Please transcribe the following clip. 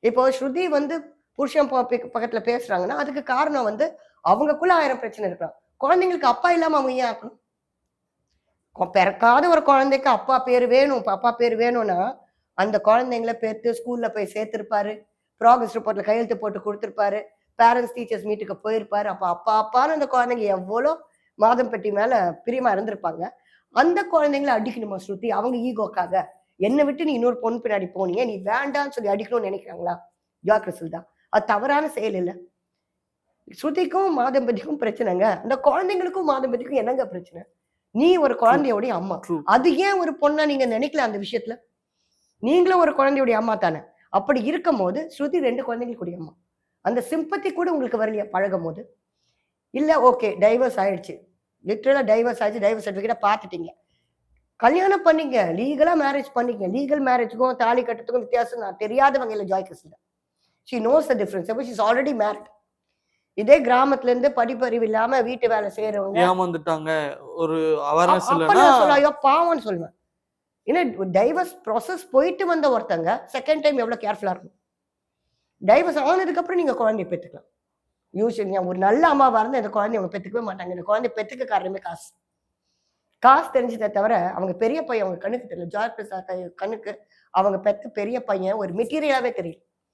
இப்போ ஸ்ருதி வந்து புருஷன் ப- பக்கத்துல பேசுறாங்கன்னா அதுக்கு காரணம் வந்து அவங்களுக்குள்ள ஆயிரம் பிரச்சனை இருக்கலாம். குழந்தைங்களுக்கு அப்பா இல்லாம அவங்க ஏன் ஆக்கணும்? பிறக்காத ஒரு குழந்தைக்கு அப்பா பேர் வேணும் அப்பா பேர் வேணும்னா அந்த குழந்தைங்கள பேர்த்து ஸ்கூல்ல போய் சேர்த்திருப்பாரு. ப்ராக்ரஸ் ரிப்போர்ட்ல கையெழுத்து போட்டு கொடுத்துருப்பாரு. பேரண்ட்ஸ் டீச்சர்ஸ் மீட்டுக்கு போயிருப்பாரு. அப்ப அப்பா அப்பான்னு அந்த குழந்தைங்க எவ்வளோ மாதம் பெட்டி மேல பிரியமா இருந்திருப்பாங்க. அந்த குழந்தைங்கள அடிக்கணுமா ஸ்ருதி? அவங்க ஈகோக்காக என்னை விட்டு நீ இன்னொரு பொண்ணு பின்னாடி போனியே நீ வேண்டாம்னு சொல்லி அடிக்கணும்னு நினைக்கிறாங்களா? ஜாக்கிரசில் தான். அது தவறான செயல் இல்லை. ஸ்ருதிக்கும் மாதம்பதிக்கும் பிரச்சனைங்க. அந்த குழந்தைங்களுக்கும் மாதம்பதிக்கும் என்னங்க பிரச்சனை? நீ ஒரு குழந்தையோடைய அம்மா. அது ஏன் ஒரு பொண்ணா நீங்க நினைக்கல அந்த விஷயத்துல? நீங்களும் ஒரு குழந்தையுடைய அம்மா தானே. அப்படி இருக்கும் போது ஸ்ருதி ரெண்டு குழந்தைங்களுக்குடைய அம்மா. அந்த சிம்பத்தி கூட உங்களுக்கு வரலையா பழகும் போது இல்ல ஓகே டைவர்ஸ் ஆயிடுச்சு. லிட்டரலா டைவர்ஸ் ஆயிடுச்சு டைவர்ஸ் சர்டிஃபிகேட்டை பார்த்துட்டீங்க. கல்யாணம் பண்ணீங்க லீகலா மேரேஜ் பண்ணிக்க லீகல் மேரேஜுக்கும் தாலி கட்டுறதுக்கும் வித்தியாசம் நான் தெரியாதவங்க இல்லை ஜாய் கிறிஸ்ல ஷி நோஸ் த டிஃபரன்ஸ் அப்போ ஷீஸ் ஆல்ரெடி மேரிட் இதே கிராமத்துல இருந்து படிப்பறிவு இல்லாம வீட்டு வேலை செய்யறவங்க ஏமாந்துட்டாங்க ஒரு அவேர்னஸ் இல்லைன்னா பாவம்னு சொல்லுவேன். ஏன்னா டைவர்ஸ் ப்ராசஸ் போயிட்டு வந்த ஒருத்தங்க செகண்ட் டைம் எவ்வளவு கேர்ஃபுல்லா இருக்கும் டைவர்ஸ் ஆனதுக்கு அப்புறம் நீங்க குழந்தைய பெற்றுக்கலாம் யூஸ்வலி ஒரு நல்ல அம்மாவா இருந்தா இந்த குழந்தைய அவங்க பெற்றுக்கவே மாட்டாங்க. இந்த குழந்தை பெற்றுக்க காரணமே காசு. காசு தெரிஞ்சதை தவிர அவங்க பெரிய பையன் அவங்க கண்ணுக்கு தெரியல. ஜார்ஜ் பிரசாத் கண்ணுக்கு அவங்க பெத்த பெரிய பையன் ஒரு மெட்டீரியலாவே தெரியல.